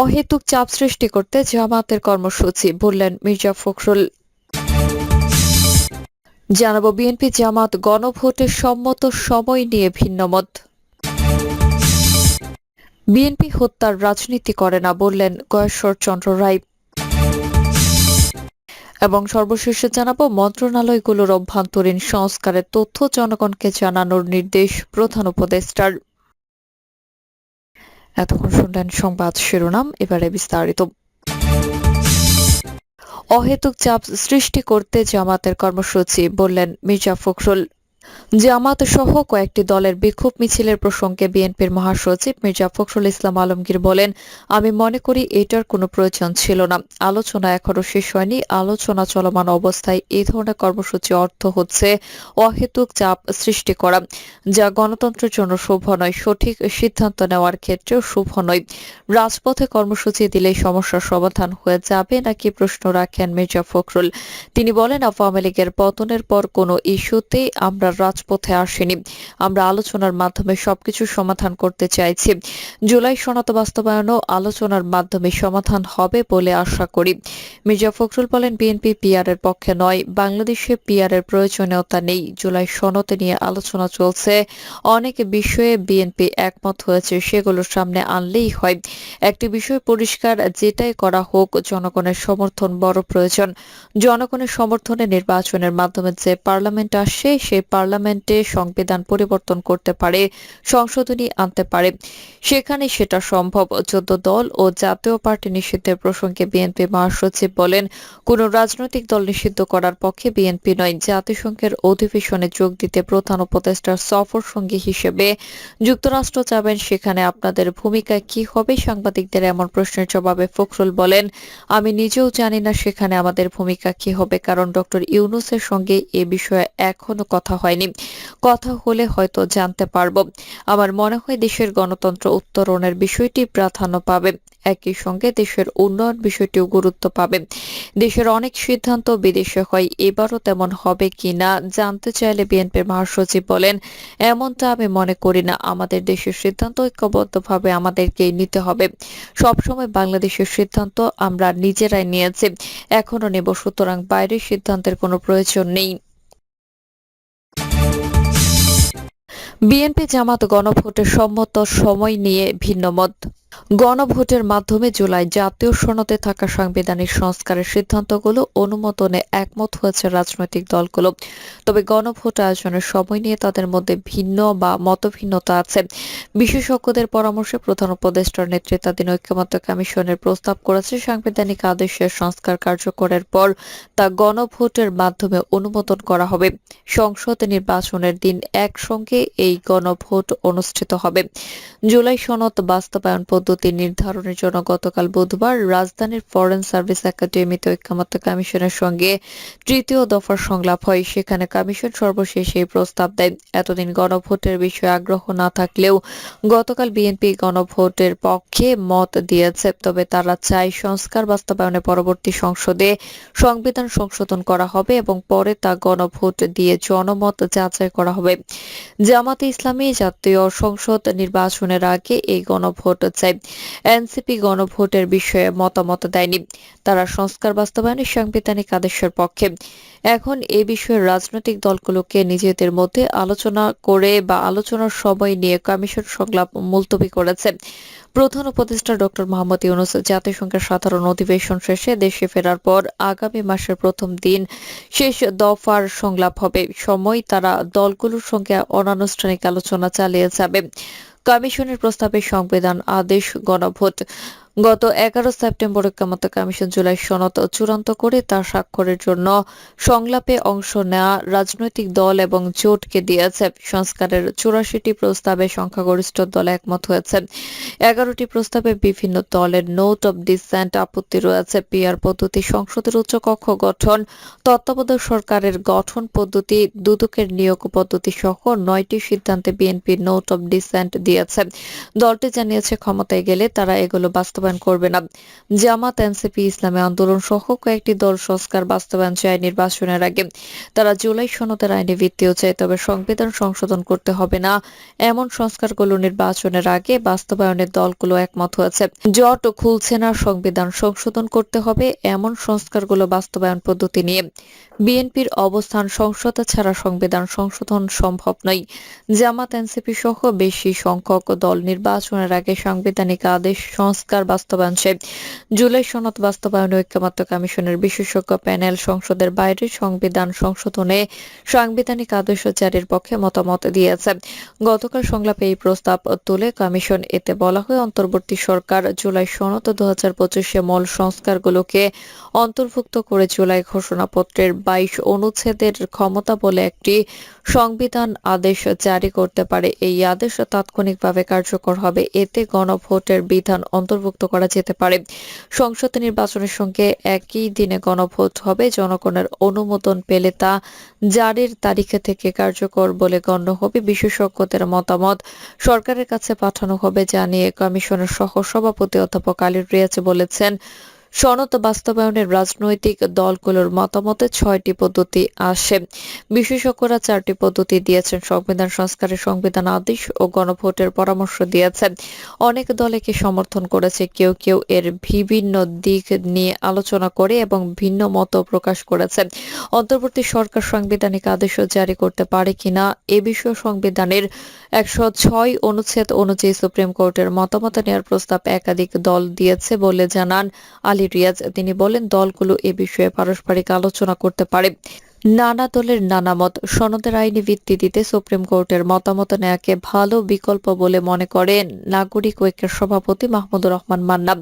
অহেতুক চাপ সৃষ্টি করতে জামাতের কর্মসূচি, বললেন মির্জা ফখরুল। জানাব বিএনপি জামাত গণভোটের সম্মত সময় নিয়ে ভিন্নমত বিএনপি হত্যার রাজনীতি করে না, বললেন গয়েশ্বর চন্দ্র রায়। এবং সর্বশেষে জানাব মন্ত্রণালয়গুলোর অভ্যন্তরীণ সংস্কারের তথ্য, জনগণকে জানানোর নির্দেশ প্রধান উপদেষ্টার। এতক্ষণ শুনলেন সংবাদ শিরোনাম, এবারে বিস্তারিত। অহেতুক চাপ সৃষ্টি করতে জামাতের কর্মসূচি, বললেন মির্জা ফখরুল। জামাত সহ কয়েকটি দলের বিক্ষোভ মিছিলের প্রসঙ্গে বিএনপির মহাসচিব মির্জা ফখরুল ইসলাম আলমগীর বলেন, আমি মনে করি এটার কোনো প্রয়োজন ছিল না। আলোচনা এখনও শেষ হয়নি। আলোচনা চলমান অবস্থায় এই ধরনের কর্মসূচি অর্থ হচ্ছে অহেতুক চাপ সৃষ্টি করা, যা গণতন্ত্রের জন্য শুভ নয়। সঠিক সিদ্ধান্ত নেওয়ার ক্ষেত্রেও শুভ নয়। রাজপথে কর্মসূচি দিলেই সমস্যার সমাধান হয়ে যাবে নাকি প্রশ্ন রাখেন মির্জা ফখরুল। তিনি বলেন, আওয়ামী লীগের পতনের পর কোনো ইস্যুতেই আমরা রাজপথে আসেনি। আমরা আলোচনার মাধ্যমে সবকিছু সমাধান করতে চাইছি। জুলাই সনাত বাস্তবায়নও আলোচনার মাধ্যমে সমাধান হবে বলে আশা করি। মির্জা ফখরুল বলেন, বিএনপি পিআর এর পক্ষে নয়, বাংলাদেশে পিআর এর প্রয়োজনীয়তা নেই। জুলাই সনদে নিয়ে আলোচনা চলছে। অনেক বিষয়ে বিএনপি একমত হয়েছে সেগুলোর সামনে আনলেই হয়। একটি বিষয় পরিষ্কার, যেটাই করা হোক, জনগণের সমর্থন বড় প্রয়োজন। জনগণের সমর্থনে নির্বাচনের মাধ্যমে যে পার্লামেন্ট আসে, সেই পার্লামেন্টে সংবিধান পরিবর্তন করতে পারে, সংশোধনী আনতে পারে। সেখানে সেটা সম্ভব। চোদ্দ দল ও জাতীয় পার্টি নিষিদ্ধের প্রসঙ্গে বিএনপি মহাসচিব বলেন, কোন রাজনৈতিক দল নিষিদ্ধ করার পক্ষে বিএনপি নয়। জাতিসংঘের অধিবেশনে যোগ দিতে প্রধান উপদেষ্টার সফর সঙ্গী হিসেবে যুক্তরাষ্ট্র যাবেন। সেখানে আপনাদের ভূমিকা কি হবে সাংবাদিকদের এমন প্রশ্নের জবাবে ফখরুল বলেন, আমি নিজেও জানি না সেখানে আমাদের ভূমিকা কি হবে। কারণ ডক্টর ইউনুসের সঙ্গে এ বিষয়ে এখনও কথা হয়নি। কথা হলে হয়তো জানতে পারব। আমার মনে হয় দেশের গণতন্ত্র উত্তরণের বিষয়টি প্রাধান্য পাবে। একই সঙ্গে দেশের উন্নয়ন বিষয়টিও গুরুত্ব পাবে। দেশের অনেক সিদ্ধান্ত বিদেশে হয়, এবারও তেমন হবে কিনা জানতে চাইলে বিএনপির মহাসচিব বলেন, এমনটা আমি মনে করি না। আমাদের দেশের সিদ্ধান্ত ঐক্যবদ্ধভাবে আমাদেরকেই নিতে হবে। সবসময় বাংলাদেশের সিদ্ধান্ত আমরা নিজেরাই নিয়েছি। এখনও নেব, সুতরাং বাইরের সিদ্ধান্তের কোনো প্রয়োজন নেই। বিএনপি জামাত গণভোটের সম্মত সময় নিয়ে ভিন্নমত। গণভোটের মাধ্যমে জুলাই জাতীয় সনদে থাকা সাংবিধানিক সংস্কারের সিদ্ধান্তগুলো অনুমোদনে একমত হয়েছে রাজনৈতিক দলগুলো। তবে গণভোট আয়োজনের সময় নিয়ে তাদের মধ্যে ভিন্ন বা মতভিন্নতা আছে। বিশেষজ্ঞদের পরামর্শে প্রধান উপদেষ্টার নেতৃত্বাধীন ঐক্যমত্য কমিশনের প্রস্তাব করেছে সাংবিধানিক আদেশের সংস্কার কার্যকরের পর তা গণভোটের মাধ্যমে অনুমোদন করা হবে। সংসদ নির্বাচনের দিন একসঙ্গে এই গণভোট অনুষ্ঠিত হবে। জুলাই সনদ বাস্তবায়ন পদ্ধতি নির্ধারণের জন্য গতকাল বুধবার রাজধানীর ফরেন সার্ভিস একাডেমিতে ঐক্যমত্য কমিশনের সঙ্গে তৃতীয় দফার সংলাপ হয়। সেখানে কমিশন সর্বশেষ এই প্রস্তাব দেয়। এতদিন গণভোটের বিষয়ে আগ্রহ না থাকলেও গতকাল বিএনপি গণভোটের পক্ষে মত দিয়েছে। তবে তারা চায় সংস্কার বাস্তবায়নে পরবর্তী সংসদে সংবিধান সংশোধন করা হবে এবং পরে তা গণভোট দিয়ে জনমত যাচাই করা হবে। জামাতে ইসলামী জাতীয় সংসদ নির্বাচনের আগে এই গণভোট চাই। এনসিপি গণভোটের বিষয়ে মতামত দেয়নি। তারা সংস্কার বাস্তবায়নের সাংবিধানিক আদেশের পক্ষে। এখন এ বিষয়ে রাজনৈতিক দলগুলোকে নিজেদের মধ্যে আলোচনা করে বা আলোচনার সময় নিয়ে কমিশন সংলাপ মুলতবি করেছে। প্রধান উপদেষ্টা ডক্টর মোহাম্মদ ইউনুস, জাতিসংঘের সাধারণ অধিবেশন শেষে দেশে ফেরার পর আগামী মাসের প্রথম দিন শেষ দফার সংলাপ হবে। সময় তারা দলগুলোর সঙ্গে অনানুষ্ঠানিক আলোচনা চালিয়ে যাবে। কমিশনের প্রস্তাবে সংবিধান আদেশ গণভোট গত এগারো সেপ্টেম্বর ঐক্যমত্য কমিশন জুলাই সনদ চূড়ান্ত করে তার স্বাক্ষরের জন্য সংলাপে অংশ নেওয়া রাজনৈতিক দল এবং জোটকে দিয়েছে। সংস্কারের চুরাশিটি প্রস্তাবে সংখ্যাগরিষ্ঠ দল একমত হয়েছে। এগারোটি প্রস্তাবে বিভিন্ন দলের নোট অব ডিসেন্ট আপত্তি রয়েছে। পিআর পদ্ধতি সংসদের উচ্চকক্ষ গঠন, তত্ত্বাবধায়ক সরকারের গঠন পদ্ধতি, দুদকের নিয়োগ পদ্ধতি সহ নয়টি সিদ্ধান্তে বিএনপি নোট অব ডিসেন্ট দিয়েছে। দলটি জানিয়েছে, ক্ষমতায় গেলে তারা এগুলো বাস্তবায়ন করবে না। জামাত, এনসিপি, ইসলামী আন্দোলন সহ কয়েকটি দল সংস্কার বাস্তবায়ন চায় নির্বাচনের আগে। তারা জুলাই সনদের আইনে ভিত্তিও চায়, তবে সংবিধান সংশোধন করতে হবে না। এমন সংস্কারগুলো নির্বাচনের আগে বাস্তবায়নের দলগুলো একমত হয়েছে। জট খুলছে না সংবিধান সংশোধন করতে হবে, এমন সংস্কারগুলো বাস্তবায়ন পদ্ধতি নিয়ে। বিএনপির অবস্থান সংসদ ছাড়া সংবিধান সংশোধন সম্ভব নয়। জামাত, এনসিপি সহ বেশি সংখ্যক দল নির্বাচনের আগে সাংবিধানিক আদেশ সংস্কার বাস্তবায়ন চেয়ে জুলাই সনদ বাস্তবায়ন ঐক্যমত্য কমিশনের বিশেষজ্ঞ প্যানেল সংসদের বাইরে সংবিধান সংশোধনে সাংবিধানিক আদেশ জারির পক্ষে মতামত দিয়েছে। গতকাল সংলাপে এই প্রস্তাব তুলে কমিশন। এতে বলা হয়, অন্তর্বর্তী সরকার জুলাই সনদ দু হাজার পঁচিশে মূল সংস্কারগুলোকে অন্তর্ভুক্ত করে জুলাই ঘোষণাপত্রের বাইশ অনুচ্ছেদের ক্ষমতা বলে একটি সংবিধান আদেশ জারি করতে পারে। এই আদেশ তাৎক্ষণিকভাবে কার্যকর হবে। এতে গণভোটের বিধান অন্তর্ভুক্ত করা যেতে পারে। সংসদ নির্বাচনের সঙ্গে একই দিনে গণভোট হবে। জনগণের অনুমোদন পেলে তা জারির তারিখ থেকে কার্যকর বলে গণ্য হবে। বিশেষজ্ঞদের মতামত সরকারের কাছে পাঠানো হবে জানিয়ে কমিশনের সহ সভাপতি অধ্যাপক আলীর রিয়াজ বলেছেন সনদ বাস্তবায়নের রাজনৈতিক দলগুলোর মতামতে ছয়টি পদ্ধতি আসে। বিশেষজ্ঞরা চারটি পদ্ধতি দিয়েছেন। সংবিধান সংস্কারের সংবিধান আদেশ ও গণভোটের পরামর্শ দিয়েছেন। অনেক দল একে সমর্থন করেছে। কেউ কেউ এর বিভিন্ন দিক নিয়ে আলোচনা করে এবং ভিন্ন মত প্রকাশ করেছে। অন্তর্বর্তী সরকার সাংবিধানিক আদেশ জারি করতে পারে কিনা এ বিষয়ে সংবিধানের একশো ছয় অনুচ্ছেদ অনুযায়ী সুপ্রিম কোর্টের মতামত নেওয়ার প্রস্তাব একাধিক দল দিয়েছে বলে জানান আলী রিয়াজ তিনি বলেন দলগুলো এ বিষয়ে পারস্পরিক আলোচনা করতে পারে। নানা দলের নানা মত সনদের আইনি ভিত্তি দিতে সুপ্রিম কোর্টের মতামত নেয়াকে ভালো বিকল্প বলে মনে করেন নাগরিক ঐক্যের সভাপতি মাহমুদুর রহমান মান্না।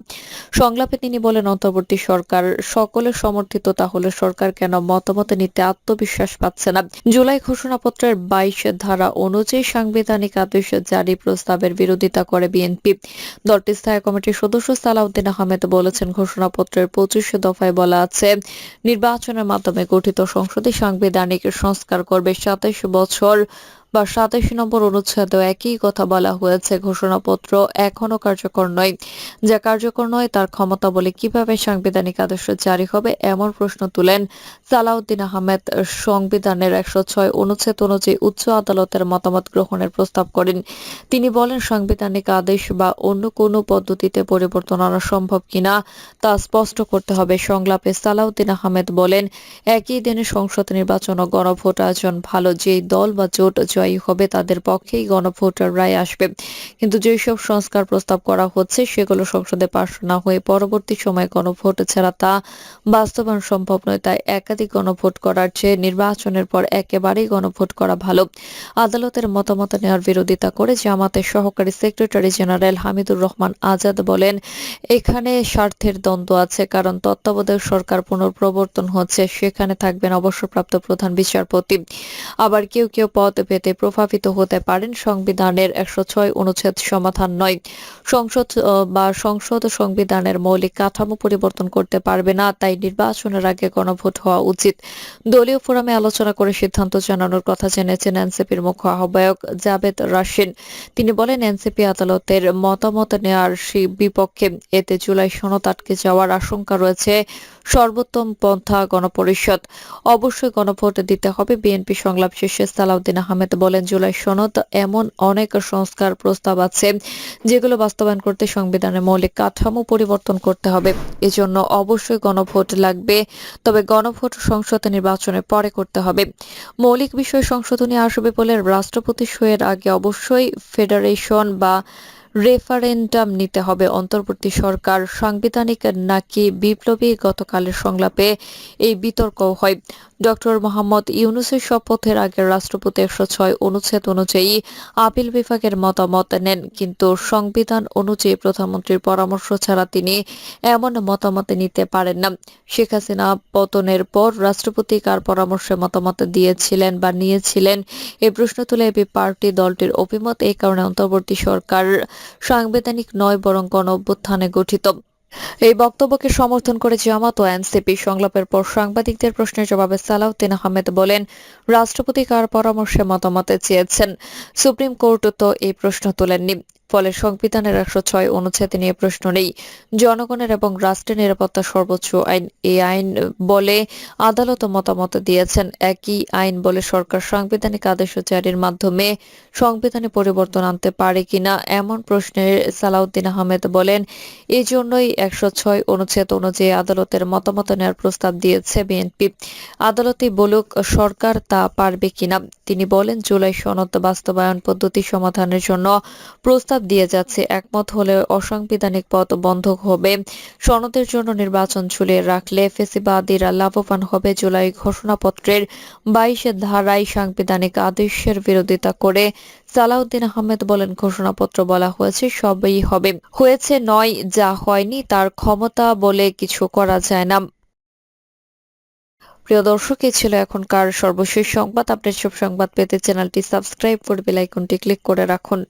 সংলাপে তিনি বলেন, অন্তর্বর্তী সরকার সকলের সমর্থিত, তাহলে সরকার কেন মতামত নিতে আত্মবিশ্বাস পাচ্ছে না? জুলাই ঘোষণাপত্রের বাইশ ধারা অনুযায়ী সাংবিধানিক আদেশ জারি প্রস্তাবের বিরোধিতা করে বিএনপি। দলটির স্থায়ী কমিটির সদস্য সালাউদ্দিন আহমেদ বলেছেন, ঘোষণাপত্রের পঁচিশ দফায় বলা আছে, নির্বাচনের মাধ্যমে গঠিত সংসদে সাংবিধানিক সংস্কার করবে সাতাইশ বছর বা সাতাইশ নম্বর অনুচ্ছেদে একই কথা বলা হয়েছে। ঘোষণাপত্র এখনও কার্যকর নয়। যা কার্যকর নয়, তার ক্ষমতা বলে কীভাবে সাংবিধানিক আদর্শ জারি হবে এমন প্রশ্ন তুলেন সালাউদ্দিন আহমেদ। সংবিধানের একশো ছয় অনুচ্ছেদ অনুযায়ী উচ্চ আদালতের মতামত গ্রহণের প্রস্তাব করেন। তিনি বলেন, সাংবিধানিক আদেশ বা অন্য কোনো পদ্ধতিতে পরিবর্তন আনা সম্ভব কিনা তা স্পষ্ট করতে হবে। সংলাপে সালাউদ্দিন আহমেদ বলেন, একই দিনে সংসদ নির্বাচন ও গণভোট আয়োজন ভালো, যেই দল বা জোট জয়ী হবে, তাদের পক্ষেই গণভোটের রায় আসবে। কিন্তু যেসব সংস্কার প্রস্তাব করা হচ্ছে, সেগুলো সংসদে পাশ না হয়ে পরবর্তী সময়ে গণভোট ছাড়া তা বাস্তবায়ন সম্ভব নয়। তাই একাধিক গণভোট করার চেয়ে নির্বাচনের পর একেবারেই গণভোট করা ভালো। আদালতের মতামত নেওয়ার বিরোধিতা করে জামাতের সহকারী সেক্রেটারি জেনারেল হামিদুর রহমান আজাদ বলেন, এখানে স্বার্থের দ্বন্দ্ব আছে, কারণ তত্ত্বাবধায়ক সরকার পুনঃপ্রবর্তন হচ্ছে, সেখানে থাকবেন অবসরপ্রাপ্ত প্রধান বিচারপতি। আবার কেউ কেউ পদ পেতে প্রভাবিত হতে পারেন সংবিধানের একশো ছয় অনুচ্ছেদ সমাধান নয়। সংসদ বা সংসদ সংবিধানের মৌলিক কাঠামো পরিবর্তন করতে পারবে না, তাই নির্বাচনের আগে গণভোট হওয়া উচিত। দলীয় ফোরামে আলোচনা করে সিদ্ধান্ত জানানোর কথা জেনেছেন এনসিপির মুখ্য আহ্বায়ক জাবেদ রাশিন তিনি বলেন, এনসিপি আদালতের মতামত নেয়ার বিপক্ষে এতে জুলাই সনদ আটকে যাওয়ার আশঙ্কা রয়েছে। সর্বোত্তম পন্থা গণপরিষদ। অবশ্যই গণভোট দিতে হবে বিএনপি সংলাপ শেষে সালাউদ্দিন আহমেদ বলেন, জুলাই সনদ এমন অনেক সংস্কার প্রস্তাব আছে যেগুলো বাস্তবায়ন করতে সংবিধানের মৌলিক কাঠামো পরিবর্তন করতে হবে। এজন্য অবশ্যই গণভোট লাগবে, তবে গণভোট সংসদ নির্বাচনের পরে করতে হবে। মৌলিক বিষয় সংশোধনী আসবে বলে রাষ্ট্রপতি সইয়ের আগে অবশ্যই ফেডারেশন বা রেফারেন্ডাম নিতে হবে। অন্তর্বর্তী সরকার সাংবিধানিক নাকি বিপ্লবী গতকালের সংলাপে এই বিতর্ক হয়। ডক্টর মোহাম্মদ ইউনুসের শপথের আগে রাষ্ট্রপতি একশো ছয় অনুচ্ছেদ অনুযায়ী আপিল বিভাগের মতামত নেন, কিন্তু সংবিধান অনুযায়ী প্রধানমন্ত্রীর পরামর্শ ছাড়া তিনি এমন মতামত নিতে পারেন না। শেখ হাসিনা পতনের পর রাষ্ট্রপতি কার পরামর্শে মতামত দিয়েছিলেন বা নিয়েছিলেন, এ প্রশ্ন তুলে এবি পার্টি দলটির অভিমত। এই কারণে অন্তর্বর্তী সরকার সাংবিধানিক নয়, বরং গণ অভ্যুত্থানে গঠিত। এই বক্তব্যকে সমর্থন করে জামাত ও এনসিপি সংলাপের পর সাংবাদিকদের প্রশ্নের জবাবে সালাউদ্দিন আহমেদ বলেন, রাষ্ট্রপতি কার পরামর্শে মতামতে চেয়েছেন? সুপ্রিম কোর্ট তো এই প্রশ্ন তোলেননি। ফলে সংবিধানের একশো ছয় অনুচ্ছেদ নিয়ে প্রশ্ন নেই। জনগণের এবং রাষ্ট্রের নিরাপত্তা সর্বোচ্চ আইন। এই আইন বলে আদালত মতামত দিয়েছেন। একই আইন বলে সরকার সাংবিধানিক আদেশ জারির মাধ্যমে সংবিধানে পরিবর্তন আনতে পারে কিনা এমন প্রশ্নে সালাউদ্দিন আহমেদ বলেন, এজন্যই একশো ছয় অনুচ্ছেদ অনুযায়ী আদালতের মতামত নেওয়ার প্রস্তাব দিয়েছে বিএনপি। আদালতে বলুক, সরকার তা পারবে কিনা? তিনি বলেন, জুলাই সনদ বাস্তবায়ন পদ্ধতি সমাধানের জন্য প্রস্তাব দিয়ে যাচ্ছে, একমত হলে অসাংবিধানিক পথ বন্ধ হবে। সনদের জন্য নির্বাচন ঝুলিয়ে রাখলে ফেসিবাদীরা লাভবান হবে জুলাই ঘোষণাপত্রের বাইশে ধারায় সাংবিধানিক আদেশের বিরোধিতা করে। সালাউদ্দিন আহমেদ বলেন, ঘোষণাপত্র বলা হয়েছে, সবই হবে। হয়েছে নয়, যা হয়নি, তার ক্ষমতা বলে কিছু করা যায় না। প্রিয় দর্শক ছিল এখনকার সর্বশেষ সংবাদ। আপনার সব সংবাদ পেতে চ্যানেলটি সাবস্ক্রাইব করে বেল ক্লিক করে রাখুন।